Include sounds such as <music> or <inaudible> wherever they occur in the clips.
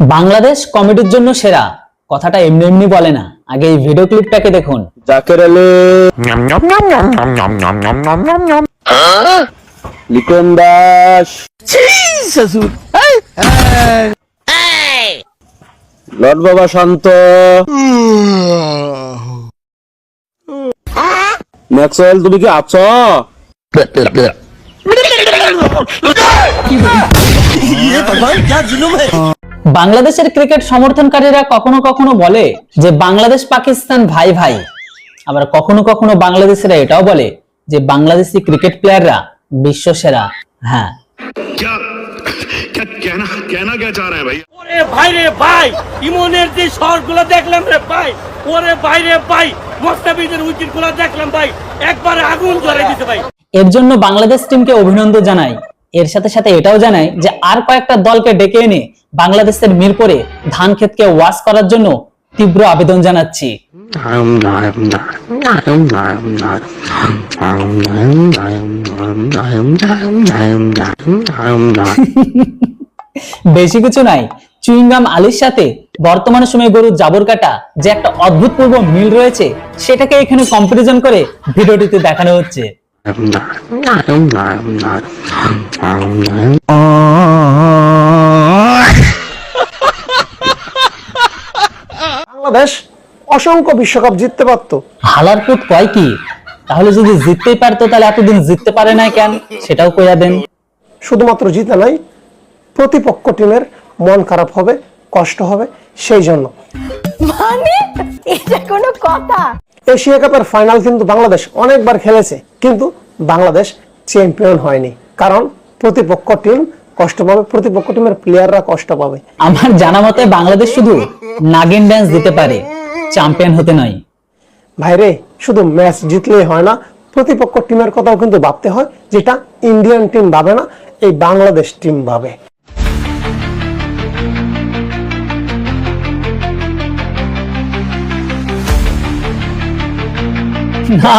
বাংলাদেশ কমেডির জন্য সেরা। কথাটা এমনি এমনি বলে না। আগে এই ভিডিও ক্লিপটাকে দেখুন। জাকের আলী। লিটন দাস। লট বাবা শান্ত। ম্যাক্সওয়েল তুমি কি আছো? ये भगवान क्या जुलूम है বাংলাদেশের ক্রিকেট সমর্থনকারীরা কখনো কখনো বলে যে বাংলাদেশ পাকিস্তান ভাই ভাই। আবার কখনো কখনো বাংলাদেশিরা এটাও বলে যে বাংলাদেশি ক্রিকেট প্লেয়াররা বিশ্ব সেরা হ্যাঁ দেখলাম রে ভাই ওরে বাইরে আগুন ভাই। এর জন্য বাংলাদেশ টিমকে অভিনন্দন জানাই। এর সাথে সাথে এটাও জানায় যে আর কয়েকটা দলকে ডেকে এনে বাংলাদেশের মিরপুরে ধান ক্ষেতকে ওয়াশ করার জন্য তীব্র আবেদন জানাচ্ছি। <laughs> বেশি কিছু নাই। চুইংগাম আলির সাথে বর্তমান সময়ে গরুর জাবর কাটা যে একটা অদ্ভুত পূর্ব মিল রয়েছে সেটাকে এখানে কম্পারিজন করে ভিডিওটিতে দেখানো হচ্ছে। <laughs> বাংলাদেশ অসংখ্য বিশ্বকাপ জিততে পারতো। হালার পুত কয় কি? তাহলে যদি জিততেই পারতো তাহলে এতদিন জিততে পারে না কেন? সেটাও কইয়া দেন। শুধুমাত্র জিতে নাই প্রতিপক্ষ টিমের মন খারাপ হবে কষ্ট হবে সেই জন্য। মানে? এটা কোনো কথা? এশিয়া কাপের ফাইনাল কিন্তু বাংলাদেশ অনেকবার খেলেছে কিন্তু বাংলাদেশ চ্যাম্পিয়ন হয়নি। কারণ প্রতিপক্ষ টিম কষ্ট পাবে প্রতিপক্ষ টিমের প্লেয়াররা কষ্ট পাবে। আমার জানা মতে বাংলাদেশ শুধু নাগিন ড্যান্স দিতে পারে চ্যাম্পিয়ন হতে নয়। ভাইরে শুধু ম্যাচ জিতলেই হয় না প্রতিপক্ষ টিমের কথাও কিন্তু ভাবতে হয় যেটা ইন্ডিয়ান টিম ভাবে না এই বাংলাদেশ টিম ভাবে। না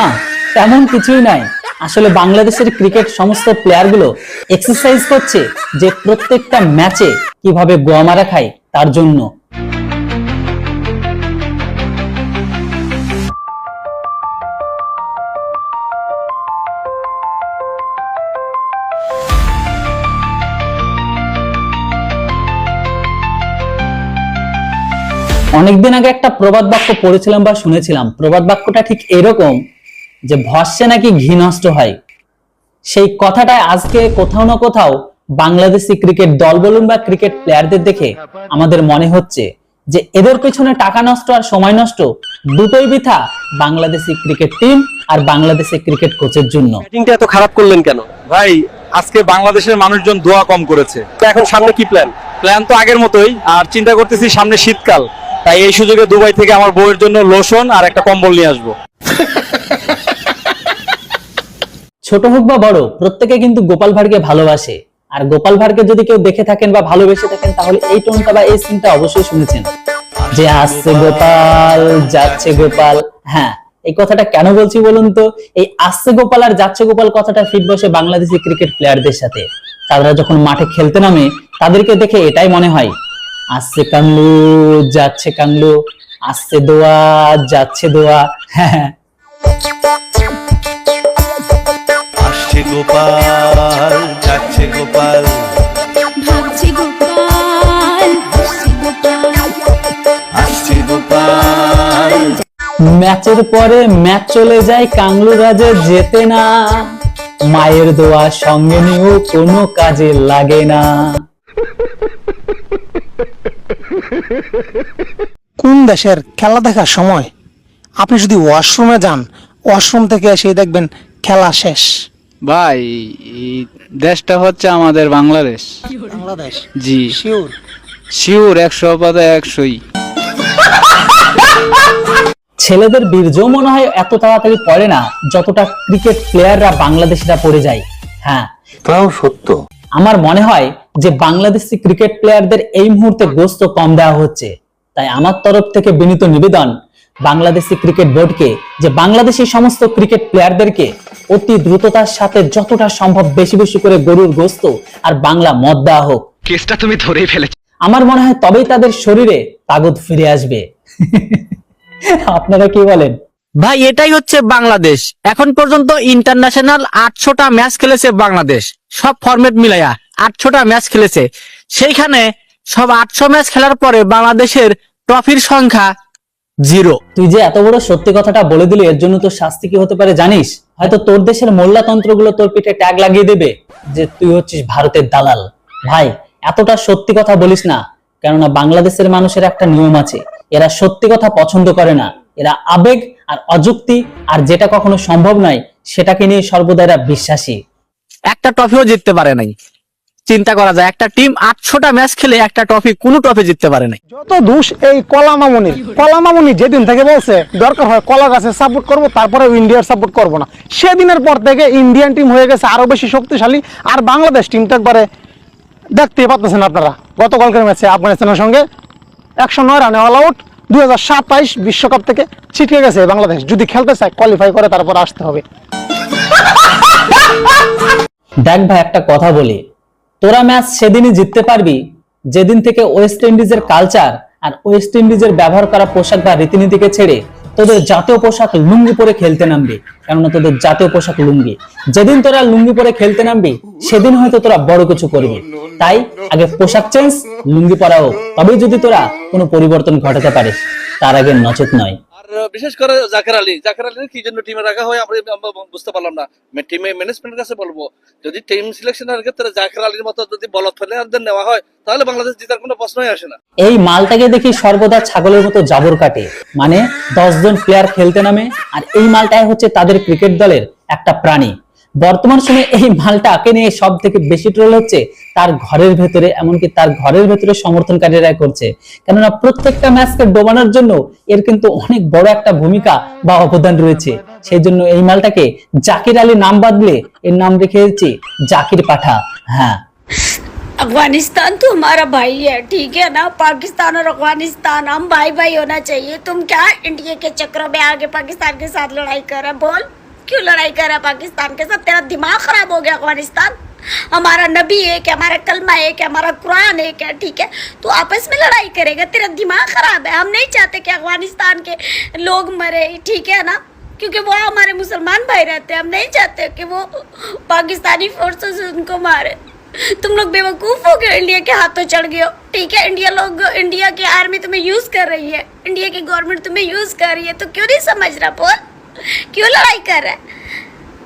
তেমন কিছুই নাই। আসলে বাংলাদেশের ক্রিকেট সমস্ত প্লেয়ারগুলো এক্সারসাইজ করছে যে প্রত্যেকটা ম্যাচে কীভাবে গোয়া মারা খায় তার জন্য। অনেকদিন আগে একটা প্রবাদ বাক্য পড়েছিলাম বা শুনেছিলাম। প্রবাদ বাক্যটা ঠিক এরকম যে ভস্যে নাকি ঘি নষ্ট হয়। সেই কথাটাই আজকে কোথাও না কোথাও বাংলাদেশি ক্রিকেট দল বলুন বা ক্রিকেট প্লেয়ারদের দেখে আমাদের মনে হচ্ছে যে এদের পেছনে টাকা নষ্ট আর সময় নষ্ট দুটোই বৃথা বাংলাদেশি ক্রিকেট টিম আর বাংলাদেশি ক্রিকেট কোচের জন্য। ব্যাটিংটা এত খারাপ করলেন কেন? ভাই আজকে বাংলাদেশের মানুষজন দোয়া কম করেছে। তো এখন সামনে কি প্ল্যান প্ল্যান তো আগের মতোই আর চিন্তা করতেছি সামনে শীতকাল। তাই এই সুযোগে দুবাই থেকে আমার বউয়ের জন্য লোশন আর একটা কম্বল নিয়ে আসব। ছোট হোক বা বড়, প্রত্যেকে কিন্তু গোপাল ভাঁড়কে ভালোবাসে। আর গোপাল ভাঁড়কে যদি কেউ দেখে থাকেন বা ভালোবেসে থাকেন, তাহলে এই টোনটা বা এই সিনটা অবশ্যই শুনেছেন। যে আসছে গোপাল, যাচ্ছে গোপাল। হ্যাঁ এই কথাটা কেন বলছি বলুন তো? এই আসছে গোপাল আর যাচ্ছে গোপাল কথাটা ফিট বসে বাংলাদেশি ক্রিকেট প্লেয়ারদের সাথে। তারা যখন মাঠে খেলতে নামে, তাদেরকে দেখে এটাই মনে হয়। আসছে কাংলু, যাচ্ছে কাংলু। আসছে দোয়া, যাচ্ছে দোয়া। হ্যাঁ। গোপাল যাচ্ছে গোপাল। ভাবছি গোপাল হাসছি গোপাল। আসছে গোপাল। ম্যাচের পরে ম্যাচ চলে যায় কাংলু রাজে যেতে না। মায়ের দোয়া সঙ্গে নিয়েও কোনো কাজে লাগে না। কোন দেশের খেলা দেখার সময়? আপনি যদি ওয়াশরুমে যান ওয়াশরুম থেকে এসে দেখবেন খেলা শেষ। ভাই এই দেশটা হচ্ছে আমাদের বাংলাদেশ। বাংলাদেশ? জি। শিওর শিওর একশো পাতা একশোই। ছেলেদের বীর্য মনে হয় এত তাড়াতাড়ি পড়ে না যতটা ক্রিকেট প্লেয়াররা বাংলাদেশিরা পড়ে যায়। হ্যাঁ। তাও সত্য। আমার মনে হয় যে বাংলাদেশি ক্রিকেট প্লেয়ারদের এই মুহূর্তে গোস্ত কম দেওয়া হচ্ছে। তাই আমার তরফ থেকে বিনীত নিবেদন বাংলাদেশি ক্রিকেট বোর্ডকে যে বাংলাদেশি সমস্ত ক্রিকেট প্লেয়ারদেরকে অতি দ্রুততার সাথে যতটা সম্ভব বেশি বেশি করে গরুর গোস্ত আর বাংলা মদ দেওয়া হোক। কেসটা তুমি ধরেই ফেলেছো। আমার মনে হয় তবেই তাদের শরীরে তাগত ফিরে আসবে। আপনারা কি বলেন? ভাই এটাই হচ্ছে বাংলাদেশ। এখন পর্যন্ত ইন্টারন্যাশনাল আটশোটা ম্যাচ খেলেছে বাংলাদেশ। সব ফরম্যাট মিলাইয়া আটশোটা ম্যাচ খেলেছে। সেইখানে সব আটশো ম্যাচ খেলার পরে বাংলাদেশের ট্রফির সংখ্যা জিরো। তুই যে এত বড় সত্যি কথাটা বলে দিলি এর জন্য তোর শাস্তি কি হতে পারে জানিস? হয়তো তোর দেশের মোল্লাতন্ত্রগুলো তোর পিঠে ট্যাগ লাগিয়ে দেবে যে তুই হচ্ছিস ভারতের দালাল। ভাই এতটা সত্যি কথা বলিস না কেননা বাংলাদেশের মানুষের একটা নিয়ম আছে এরা সত্যি কথা পছন্দ করে না। এরা আবেগ আর অযুক্তি আর যেটা কখনো সম্ভব নয় সেটাকে নিয়ে সর্বদা এরা বিশ্বাসী। একটা ট্রফিও জিততে পারে নাই। চিন্তা করা যায়। একটা টিম আটশোটা ম্যাচ খেলে একটা ট্রফি কোনো ট্রফি জিততে পারে নাই। যত দোষ এই কলা মামুনির কলা মামুনি যেদিন থেকে বলছে দরকার হয় কলা গাছে সাপোর্ট করব তারপরে ইন্ডিয়ার সাপোর্ট করব না। সেদিনের পর থেকে ইন্ডিয়ান টিম হয়ে গেছে আরও বেশি শক্তিশালী আর বাংলাদেশ টিমটা একবারে দেখতেই পাচ্ছেন আপনারা। গতকালকের ম্যাচে আফগানিস্তানের সঙ্গে একশো নয় রানে অল আউট দুই হাজার সাতাইশ বিশ্বকাপ থেকে ছিটকে গেছে বাংলাদেশ। যদি খেলতে চায় কোয়ালিফাই করে তারপর আসতে হবে। দেখ ভাই একটা কথা বলি। তোরা ম্যাচ সেদিনই জিততে পারবি। যেদিন থেকে ওয়েস্ট ইন্ডিজের কালচার আর ওয়েস্ট ইন্ডিজের ব্যবহার করা পোশাক বা রীতিনীতিকে ছেড়ে তোদের জাতীয় পোশাক লুঙ্গি পরে খেলতে নামবি। কেননা তোদের জাতীয় পোশাক লুঙ্গি। যেদিন তোরা লুঙ্গি পরে খেলতে নামবি, সেদিন হয়তো তোরা বড় কিছু করবি। তাই আগে পোশাক চেঞ্জ লুঙ্গি পরাও তবেই যদি তোরা কোনো পরিবর্তন ঘটাতে পারিস, তার আগে নচেত নয়। বিশেষ করে জাকের আলী। জাকের আলী কি জন্য টিমে রাখা হয়, আমরা বুঝতে পারলাম না। টিমে ম্যানেজমেন্টের কাছে বলব, যদি টিম সিলেকশনের ক্ষেত্রে জাকের আলীর মতো যদি বল ফেলে নেওয়া হয়, তাহলে বাংলাদেশ জেতার কোনো প্রশ্নই আসে না। এই মালটাকে দেখি সর্বদা ছাগলের মতো জাবর কাটে। মানে দশজন প্লেয়ার খেলতে নামে, আর এই মালটাই হচ্ছে তাদের ক্রিকেট দলের একটা প্রাণী। বর্তমান সময়ে এই মালটাকে নিয়ে সব থেকে বেশি ট্রোল হচ্ছে তার ঘরের ভেতরে এমনকি তার ঘরের ভেতরে সমর্থনকারীরা করছে কেননা প্রত্যেকটা ম্যাচকে ডোবানোর জন্য এর কিন্তু অনেক বড় একটা ভূমিকা বা অবদান রয়েছে সেই জন্য এই মালটাকে জাকির আলী নাম বাদলে এর নাম রেখেছি জাকির পাঠা হ্যাঁ अफगानिस्तान तो हमारा भाई है ठीक है ना पाकिस्तान और अफगानिस्तान हम भाई भाई होना चाहिए तुम क्या इंडिया के चक्रों में आगे पाकिस्तान के साथ लड़ाई कर रहा है बोल क्यों लड़ाई कर रहा है पाकिस्तान के साथ? तेरा दिमाग खराब हो गया, अफ़गानिस्तान। हमारा नबी एक है, हमारा कलमा एक है, हमारा कुरान एक है, ठीक है? तो आपस में लड़ाई करेगा, तेरा दिमाग खराब है। हम नहीं चाहते कि अफ़गानिस्तान के लोग मरे, ठीक है ना? क्योंकि वो हमारे मुसलमान भाई रहते हैं। हम नहीं चाहते कि वो पाकिस्तानी फोर्सेस उनको मारे। तुम लोग बेवकूफ़ हो गए, इंडिया के हाथों चढ़ गए हो, ठीक है? इंडिया लोग, इंडिया की आर्मी तुम्हें यूज़ कर रही है, इंडिया की गवर्नमेंट तुम्हें यूज़ कर रही है तो क्यों नहीं समझ रहा बोल? क्यों लड़ाई कर रहा है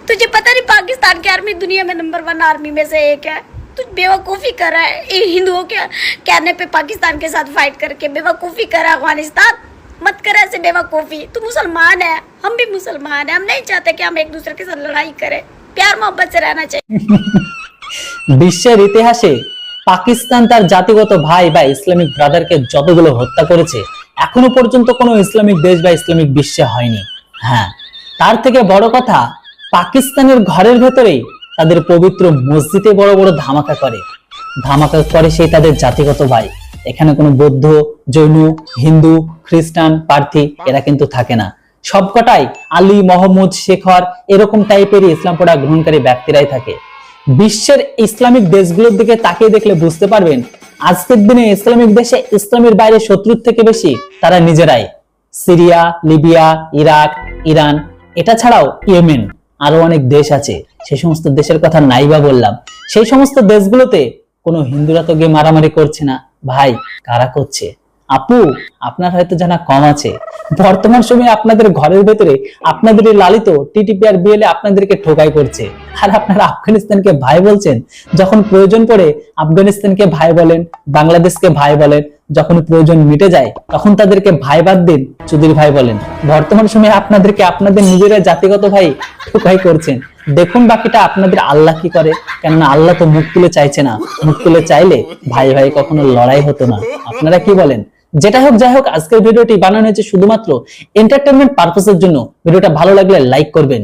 तुझे पता नहीं पाकिस्तान की आर्मी दुनिया में नंबर वन आर्मी में से एक है तू बेवकूफ़ी कर रहा है ये हिंदुओं के कहने पे पाकिस्तान के साथ फाइट करके बेवकूफ़ी कर रहा है अफगानिस्तान मत कर ऐसे बेवकूफ़ी तू मुसलमान है हम भी मुसलमान है हम नहीं चाहते कि हम एक दूसरे के साथ लड़ाई करें प्यार मोहब्बत से रहना चाहिए বিশ্বের ইতিহাসে পাকিস্তান তার জাতিগত ভাই বা ইসলামিক ব্রাদারকে যতগুলো হত্যা করেছে এখনো পর্যন্ত কোনো ইসলামিক দেশ বা ইসলামিক বিশ্বে হয়নি হ্যাঁ তার থেকে বড় কথা, পাকিস্তানের ঘরের ভেতরেই তাদের পবিত্র মসজিদে বড় বড় ধামাকা করে। ধামাকা করে সেই তাদের জাতিগত ভাই। এখানে কোনো বৌদ্ধ, জৈন, হিন্দু, খ্রিস্টান প্রার্থী এরা কিন্তু থাকে না। সবকটাই আলী, মোহাম্মদ শেখর এরকম টাইপেরই ইসলাম পড়া গ্রহণকারী ব্যক্তিরাই থাকে। বিশ্বের ইসলামিক দেশগুলোর দিকে তাকিয়ে দেখলে বুঝতে পারবেন, আজকের দিনে ইসলামিক দেশে ইসলামের বাইরে শত্রুর থেকে বেশি তারা নিজেরাই। সিরিয়া, লিবিয়া, ইরাক, ইরান এটা ছাড়াও ইয়েমেন, আরও অনেক দেশ আছে। সেই সমস্ত দেশের কথা নাই বা বললাম। সেই সমস্ত দেশগুলোতে কোনো হিন্দুরা তো গিয়ে মারামারি করছে না। ভাই, কারা করছে? আপু, আপনার হয়তো জানা কম আছে। বর্তমান সময়ে আপনাদের ঘরের ভেতরে আপনাদের লালিত টিটিপি আর বিএলএ আপনাদেরকে ঠোকাই করছে। আর আপনারা আফগানিস্তানকে ভাই বলছেন? যখন প্রয়োজন পড়ে আফগানিস্তানকে ভাই বলেন, বাংলাদেশকে ভাই বলেন যখন প্রয়োজন মিটে যায়, তখন তাদেরকে ভাই বাদ দিন চুদির ভাই বলেন। বর্তমান সময়ে আপনাদেরকে আপনাদের নিজেরা জাতিগত ভাই ঠোকাই করছেন। দেখুন বাকিটা, আপনাদের আল্লাহ কি করে? কেননা আল্লাহ তো মুখ তুলে চাইছে না। মুখ তুলে চাইলে ভাই ভাই কখনো লড়াই হতো না। আপনারা কি বলেন? যেটা হোক, যাই হোক, আজকের ভিডিওটি বানানো হয়েছে শুধুমাত্র এন্টারটেনমেন্ট পারপাসের জন্য। ভিডিওটা ভালো লাগলে লাইক করবেন।